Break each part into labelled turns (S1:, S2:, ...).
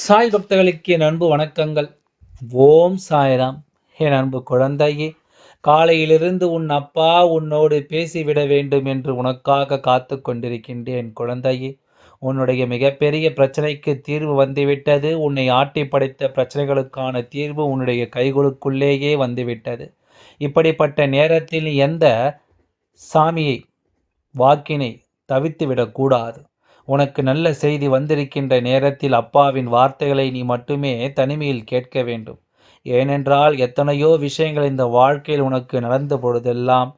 S1: சாய் பக்தர்களுக்கு என் அன்பு வணக்கங்கள். ஓம் சாய்ராம். என் அன்பு குழந்தையே காலையிலிருந்து உன் அப்பா உன்னோடு பேசிவிட வேண்டும் என்று உனக்காக காத்து கொண்டிருக்கின்றேன் குழந்தையே உன்னுடைய மிகப்பெரிய பிரச்சனைக்கு தீர்வு வந்துவிட்டது. உன்னை ஆட்டி படைத்த பிரச்சனைகளுக்கான தீர்வு உன்னுடைய கைகளுக்குள்ளேயே வந்துவிட்டது. இப்படிப்பட்ட நேரத்தில் எந்த சாமியை வாக்கினை தவித்து விடக்கூடாது உனக்கு நல்ல செய்தி வந்திருக்கின்ற நேரத்தில் அப்பாவின் வார்த்தைகளை நீ மட்டுமே தனிமையில் கேட்க வேண்டும். ஏனென்றால் எத்தனையோ விஷயங்கள் இந்த வாழ்க்கையில் உனக்கு நடந்த பொழுதெல்லாம்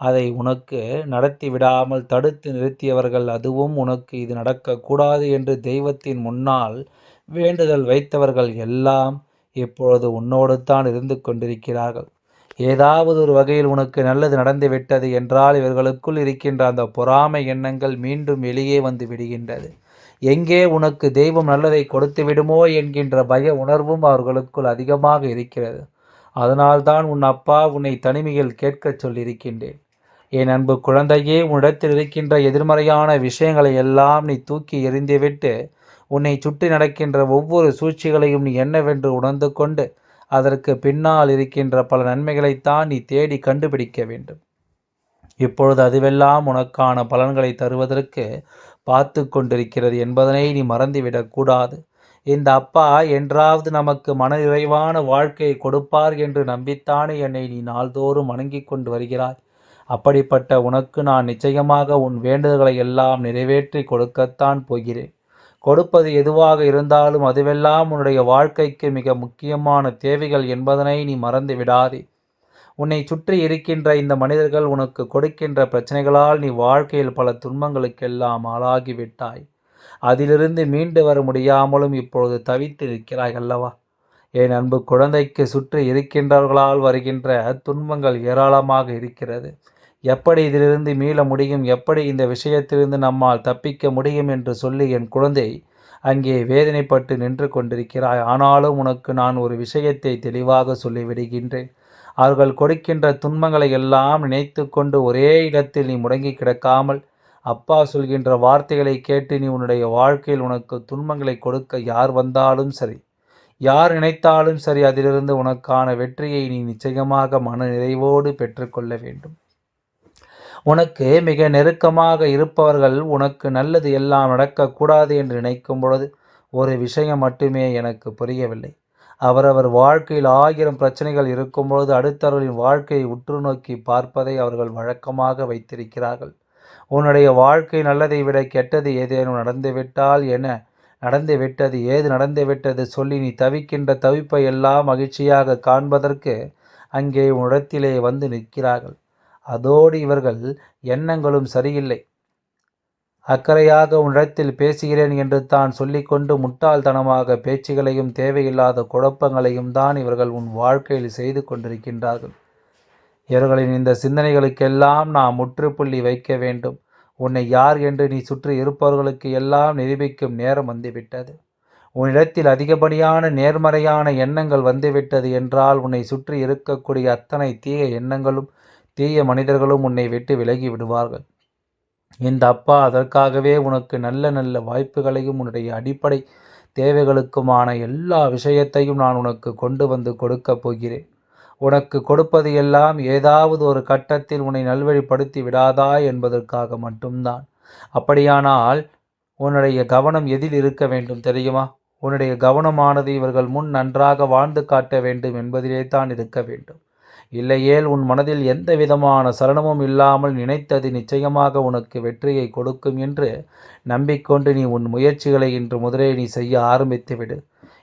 S1: அதை உனக்கு நடத்தி விடாமல் தடுத்து நிறுத்தியவர்கள் அதுவும் உனக்கு இது நடக்கக்கூடாது என்று தெய்வத்தின் முன்னால் வேண்டுதல் வைத்தவர்கள் எல்லாம் இப்பொழுது உன்னோடு தான் இருந்து கொண்டிருக்கிறார்கள். ஏதாவது ஒரு வகையில் உனக்கு நல்லது நடந்து விட்டது என்றால் இவர்களுக்குள் இருக்கின்ற அந்த பொறாமை எண்ணங்கள் மீண்டும் வெளியே வந்து விடுகின்றது. எங்கே உனக்கு தெய்வம் நல்லதை கொடுத்து விடுமோ என்கின்ற பய உணர்வும் அவர்களுக்குள் அதிகமாக இருக்கிறது. அதனால்தான் உன் அப்பா உன்னை தனிமையில் கேட்கச் சொல்லியிருக்கின்றேன். என் அன்பு குழந்தையே உன்னிடத்தில் இருக்கின்ற எதிர்மறையான விஷயங்களை எல்லாம் நீ தூக்கி எறிந்துவிட்டு உன்னை சுற்றி நடக்கின்ற ஒவ்வொரு சூழ்ச்சிகளையும் நீ என்னவென்று உணர்ந்து கொண்டு அதற்கு பின்னால் இருக்கின்ற பல நன்மைகளைத்தான் நீ தேடி கண்டுபிடிக்க வேண்டும். இப்பொழுது அதுவெல்லாம் உனக்கான பலன்களை தருவதற்கு பார்த்து கொண்டிருக்கிறது என்பதனை நீ மறந்துவிடக்கூடாது இந்த அப்பா என்றாவது நமக்கு மன நிறைவான வாழ்க்கையை கொடுப்பார் என்று நம்பித்தானே என்னை நீ நாள்தோறும் வணங்கி கொண்டு வருகிறாய். அப்படிப்பட்ட உனக்கு நான் நிச்சயமாக உன் வேண்டுதல்களை எல்லாம் நிறைவேற்றி கொடுக்கத்தான் போகிறேன். கொடுப்பது எதுவாக இருந்தாலும் அதுவெல்லாம் உன்னுடைய வாழ்க்கைக்கு மிக முக்கியமான தேவைகள் என்பதனை நீ மறந்து விடாதே. உன்னை சுற்றி இருக்கின்ற இந்த மனிதர்கள் உனக்கு கொடுக்கின்ற பிரச்சனைகளால் நீ வாழ்க்கையில் பல துன்பங்களுக்கெல்லாம் ஆளாகிவிட்டாய். அதிலிருந்து மீண்டு வர முடியாமலும் இப்பொழுது தவித்து நிற்கிறாய் அல்லவா? என் அன்பு குழந்தைக்கு சுற்றி இருக்கின்றவர்களால் வருகின்ற துன்பங்கள் ஏராளமாக இருக்கிறது. எப்படி இதிலிருந்து மீள முடியும்? எப்படி இந்த விஷயத்திலிருந்து நம்மால் தப்பிக்க முடியும் என்று சொல்லி என் குழந்தை அங்கே வேதனைப்பட்டு நின்று கொண்டிருக்கிறாய். ஆனாலும் உனக்கு நான் ஒரு விஷயத்தை தெளிவாக சொல்லிவிடுகின்றேன். அவர்கள் கொடுக்கின்ற துன்பங்களை எல்லாம் நினைத்து கொண்டு ஒரே இடத்தில் நீ முடங்கி கிடக்காமல் அப்பா சொல்கின்ற வார்த்தைகளை கேட்டு நீ உன்னுடைய வாழ்க்கையில் உனக்கு துன்பங்களை கொடுக்க யார் வந்தாலும் சரி யார் நினைத்தாலும் சரி அதிலிருந்து உனக்கான வெற்றியை நீ நிச்சயமாக மன நிறைவோடு பெற்றுக்கொள்ள வேண்டும். உனக்கு மிக நெருக்கமாக இருப்பவர்கள் உனக்கு நல்லது எல்லாம் நடக்கக்கூடாது என்று நினைக்கும் பொழுது ஒரு விஷயம் மட்டுமே எனக்கு புரியவில்லை. அவரவர் வாழ்க்கையில் ஆயிரம் பிரச்சனைகள் இருக்கும் பொழுது அடுத்தவர்களின் வாழ்க்கையை உற்று நோக்கி பார்ப்பதை அவர்கள் வழக்கமாக வைத்திருக்கிறார்கள். உன்னுடைய வாழ்க்கை நல்லதை விட கெட்டது ஏதேனும் நடந்துவிட்டால் என நடந்து விட்டது ஏது நடந்து விட்டது சொல்லி நீ தவிக்கின்ற தவிப்பை எல்லாம் மகிழ்ச்சியாக காண்பதற்கு அங்கே உன்னிடத்திலே வந்து நிற்கிறார்கள். அதோடு இவர்கள் எண்ணங்களும் சரியில்லை. அக்கறையாக உன்னிடத்தில் பேசுகிறேன் என்று தான் சொல்லிக்கொண்டு முட்டாள்தனமாக பேச்சுகளையும் தேவையில்லாத குழப்பங்களையும் தான் இவர்கள் உன் வாழ்க்கையில் செய்து கொண்டிருக்கின்றார்கள். இவர்களின் இந்த சிந்தனைகளுக்கெல்லாம் நாம் முற்றுப்புள்ளி வைக்க வேண்டும். உன்னை யார் என்று நீ சுற்றி இருப்பவர்களுக்கு எல்லாம் நிரூபிக்கும் நேரம் வந்துவிட்டது. உன்னிடத்தில் அதிகப்படியான நேர்மறையான எண்ணங்கள் வந்துவிட்டது என்றால் உன்னை சுற்றி இருக்கக்கூடிய அத்தனை தீய எண்ணங்களும் தீய மனிதர்களும் உன்னை விட்டு விலகி விடுவார்கள். இந்த அப்பா அதற்காகவே உனக்கு நல்ல நல்ல வாய்ப்புகளையும் உன்னுடைய அடிப்படை தேவைகளுக்குமான எல்லா விஷயத்தையும் நான் உனக்கு கொண்டு வந்து கொடுக்கப் போகிறேன். உனக்கு கொடுப்பது எல்லாம் ஏதாவது ஒரு கட்டத்தில் உன்னை நல்வழிப்படுத்தி விடாதா என்பதற்காக மட்டும்தான். அப்படியானால் உன்னுடைய கவனம் எதில் இருக்க வேண்டும் தெரியுமா? உன்னுடைய கவனமானது இவர்கள் முன் நன்றாக வாழ்ந்து காட்ட வேண்டும் என்பதிலே தான் இருக்க வேண்டும். இல்லையேல் உன் மனதில் எந்த விதமான சலனமும் இல்லாமல் நினைத்தது நிச்சயமாக உனக்கு வெற்றியை கொடுக்கும் என்று நம்பிக்கொண்டு நீ உன் முயற்சிகளை இன்று முதலே நீ செய்ய ஆரம்பித்துவிடு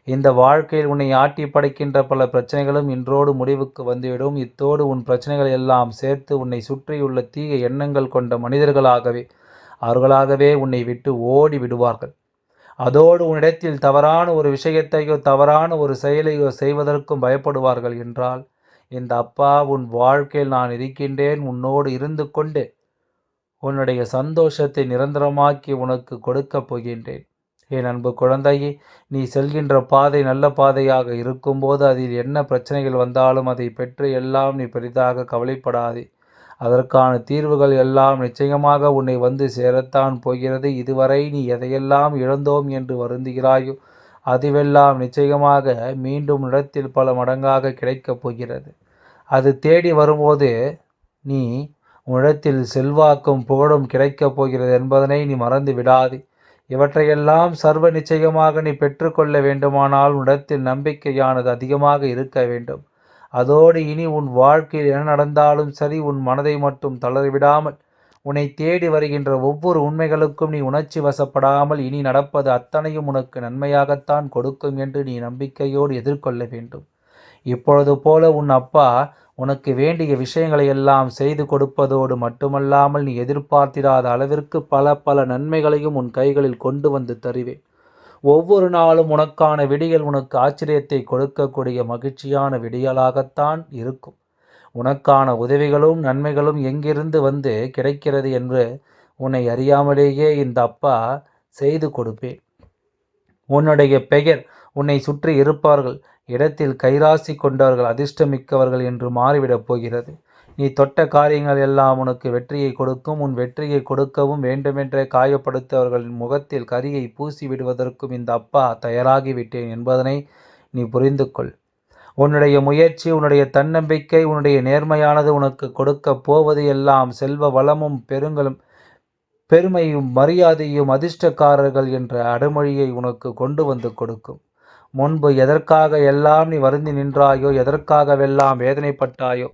S1: இந்த வாழ்க்கையில் உன்னை ஆட்டி படைக்கின்ற பல பிரச்சனைகளும் இன்றோடு முடிவுக்கு வந்துவிடும். இத்தோடு உன் பிரச்சனைகள் எல்லாம் சேர்த்து உன்னை சுற்றியுள்ள தீய எண்ணங்கள் கொண்ட மனிதர்களாகவே அவர்களாகவே உன்னை விட்டு ஓடி விடுவார்கள். அதோடு உன்னிடத்தில் தவறான ஒரு விஷயத்தையோ தவறான ஒரு செயலையோ செய்வதற்கும் பயப்படுவார்கள் என்றால் இந்த அப்பா உன் வாழ்க்கையில் நான் இருக்கின்றேன். உன்னோடு இருந்து கொண்டு உன்னுடைய சந்தோஷத்தை நிரந்தரமாக்கி உனக்கு கொடுக்கப் போகின்றேன். என் அன்பு குழந்தையே நீ செல்கின்ற பாதை நல்ல பாதையாக இருக்கும்போது அதில் என்ன பிரச்சனைகள் வந்தாலும் அதை பெற்று எல்லாம் நீ பெரிதாக கவலைப்படாதே. அதற்கான தீர்வுகள் எல்லாம் நிச்சயமாக உன்னை வந்து சேரத்தான் போகிறது. இதுவரை நீ எதையெல்லாம் இழந்தோம் என்று வருந்துகிறாயோ அதுவெல்லாம் நிச்சயமாக மீண்டும் இடத்தில் பல மடங்காக கிடைக்கப் போகிறது. அது தேடி வரும்போது நீ உன்னிடத்தில் செல்வாக்கும் புகழும் கிடைக்கப் போகிறது என்பதனை நீ மறந்து விடாது. இவற்றையெல்லாம் சர்வ நிச்சயமாக நீ பெற்றுக்கொள்ள வேண்டுமானால் உன்னிடத்தில் நம்பிக்கையானது அதிகமாக இருக்க வேண்டும். அதோடு இனி உன் வாழ்க்கையில் என்ன நடந்தாலும் சரி உன் மனதை மட்டும் தளர்விடாமல் உன்னை தேடி வருகின்ற ஒவ்வொரு உண்மைகளுக்கும் நீ உணர்ச்சி வசப்படாமல் இனி நடப்பது அத்தனையும் உனக்கு நன்மையாகத்தான் கொடுக்கும் என்று நீ நம்பிக்கையோடு எதிர்கொள்ள வேண்டும். இப்பொழுது போல உன் அப்பா உனக்கு வேண்டிய விஷயங்களை எல்லாம் செய்து கொடுப்பதோடு மட்டுமல்லாமல் நீ எதிர்பார்த்திராத அளவிற்கு பல பல நன்மைகளையும் உன் கைகளில் கொண்டு வந்து தருவேன். ஒவ்வொரு நாளும் உனக்கான விடிகள் உனக்கு ஆச்சரியத்தை கொடுக்கக்கூடிய மகிழ்ச்சியான விடியலாகத்தான் இருக்கும். உனக்கான உதவிகளும் நன்மைகளும் எங்கிருந்து வந்து கிடைக்கிறது என்று உன்னை அறியாமலேயே இந்த அப்பா செய்து கொடுப்பேன். உன்னுடைய பெயர் உன்னை சுற்றி இருப்பார்கள். இடத்தில் கைராசி கொண்டவர்கள் அதிர்ஷ்டமிக்கவர்கள் என்று மாறிவிடப் போகிறது. நீ தொட்ட காரியங்கள் எல்லாம் உனக்கு வெற்றியை கொடுக்கும். உன் வெற்றியை கொடுக்கவும் வேண்டுமென்றே காயப்படுத்தவர்களின் முகத்தில் கரியை பூசி விடுவதற்கும் இந்த அப்பா தயாராகிவிட்டேன் என்பதனை நீ புரிந்து கொள் உன்னுடைய முயற்சி உன்னுடைய தன்னம்பிக்கை உன்னுடைய நேர்மையானது உனக்கு கொடுக்க போவது எல்லாம் செல்வ வளமும் பெருங்களும் பெருமையும் மரியாதையும் அதிர்ஷ்டக்காரர்கள் என்ற அடைமொழியை உனக்கு கொண்டு வந்து கொடுக்கும். முன்பு எதற்காக எல்லாம் நீ வருந்தி நின்றாயோ எதற்காகவெல்லாம் வேதனைப்பட்டாயோ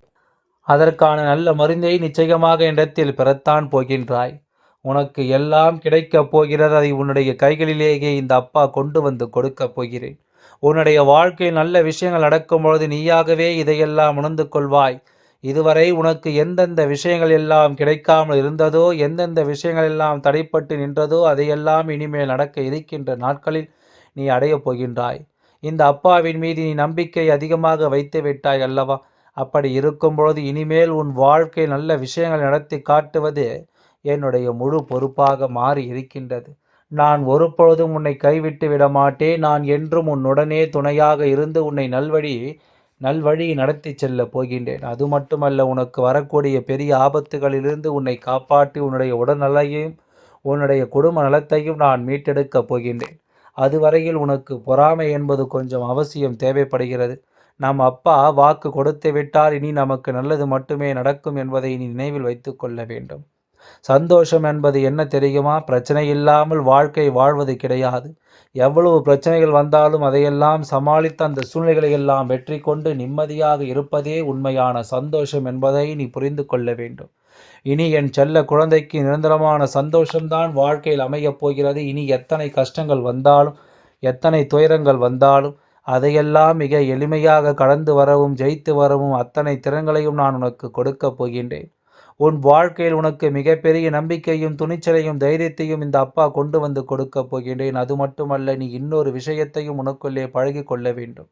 S1: அதற்கான நல்ல மருந்தை நிச்சயமாக இடத்தில் பெறத்தான் போகின்றாய். உனக்கு எல்லாம் கிடைக்கப் போகிறது அதை உன்னுடைய கைகளிலேயே இந்த அப்பா கொண்டு வந்து கொடுக்கப் போகிறேன். உன்னுடைய வாழ்க்கையில் நல்ல விஷயங்கள் நடக்கும் பொழுது நீயாகவே இதையெல்லாம் உணர்ந்து கொள்வாய். இதுவரை உனக்கு எந்தெந்த விஷயங்கள் எல்லாம் கிடைக்காமல் இருந்ததோ எந்தெந்த விஷயங்கள் எல்லாம் தடைப்பட்டு நின்றதோ அதையெல்லாம் இனிமேல் நடக்க இருக்கின்ற நாட்களில் நீ அடையப் போகின்றாய். இந்த அப்பாவின் மீது நீ நம்பிக்கை அதிகமாக வைத்து விட்டாய் அல்லவா? அப்படி இருக்கும்பொழுது இனிமேல் உன் வாழ்க்கை நல்ல விஷயங்கள் நடத்தி காட்டுவது என்னுடைய முழு பொறுப்பாக மாறி இருக்கின்றது. நான் ஒருபொழுதும் உன்னை கைவிட்டு விடமாட்டேன். நான் என்றும் உன்னுடனே துணையாக இருந்து உன்னை நல்வழி நல்வழி நடத்தி செல்ல போகின்றேன். அது மட்டுமல்ல உனக்கு வரக்கூடிய பெரிய ஆபத்துகளிலிருந்து உன்னை காப்பாற்றி உன்னுடைய உடல்நலையையும் உன்னுடைய குடும்ப நலத்தையும் நான் மீட்டெடுக்கப் போகின்றேன். அதுவரையில் உனக்கு பொறாமை என்பது கொஞ்சம் அவசியம் தேவைப்படுகிறது. நம் அப்பா வாக்கு கொடுத்து விட்டால் இனி நமக்கு நல்லது மட்டுமே நடக்கும் என்பதை நீ நினைவில் வைத்து கொள்ள வேண்டும். சந்தோஷம் என்பது என்ன தெரியுமா? பிரச்சனை இல்லாமல் வாழ்க்கை வாழ்வது கிடையாது. எவ்வளவு பிரச்சனைகள் வந்தாலும் அதையெல்லாம் சமாளித்து அந்த சூழ்நிலைகளை எல்லாம் வெற்றி கொண்டு நிம்மதியாக இருப்பதே உண்மையான சந்தோஷம் என்பதை நீ புரிந்து கொள்ள வேண்டும். இனி என் செல்ல குழந்தைக்கு நிரந்தரமான சந்தோஷம்தான் வாழ்க்கையில் அமையப் போகிறது. இனி எத்தனை கஷ்டங்கள் வந்தாலும் எத்தனை துயரங்கள் வந்தாலும் அதையெல்லாம் மிக எளிமையாக கடந்து வரவும் ஜெயித்து வரவும் அத்தனை திறன்களையும் நான் உனக்கு கொடுக்கப் போகின்றேன். உன் வாழ்க்கையில் உனக்கு மிகப்பெரிய நம்பிக்கையும் துணிச்சலையும் தைரியத்தையும் இந்த அப்பா கொண்டு வந்து கொடுக்கப் போகின்றேன். அது மட்டுமல்ல நீ இன்னொரு விஷயத்தையும் உனக்குள்ளே பழகி கொள்ள வேண்டும்.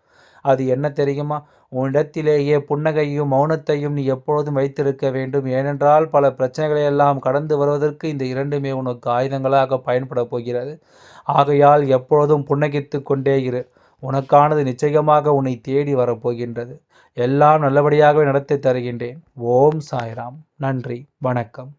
S1: அது என்ன தெரியுமா? உன்னிடத்திலேயே புன்னகையும் மௌனத்தையும் நீ எப்பொழுதும் வைத்திருக்க வேண்டும். ஏனென்றால் பல பிரச்சனைகளை எல்லாம் கடந்து வருவதற்கு இந்த இரண்டுமே உனக்கு ஆயுதங்களாக பயன்பட போகிறது. ஆகையால் எப்பொழுதும் புன்னகித்து கொண்டே இரு. உனக்கானது நிச்சயமாக உன்னை தேடி வரப்போகின்றது எல்லாம் நல்லபடியாகவே நடத்தி தருகின்றேன். ஓம் சாய்ராம். நன்றி. வணக்கம்.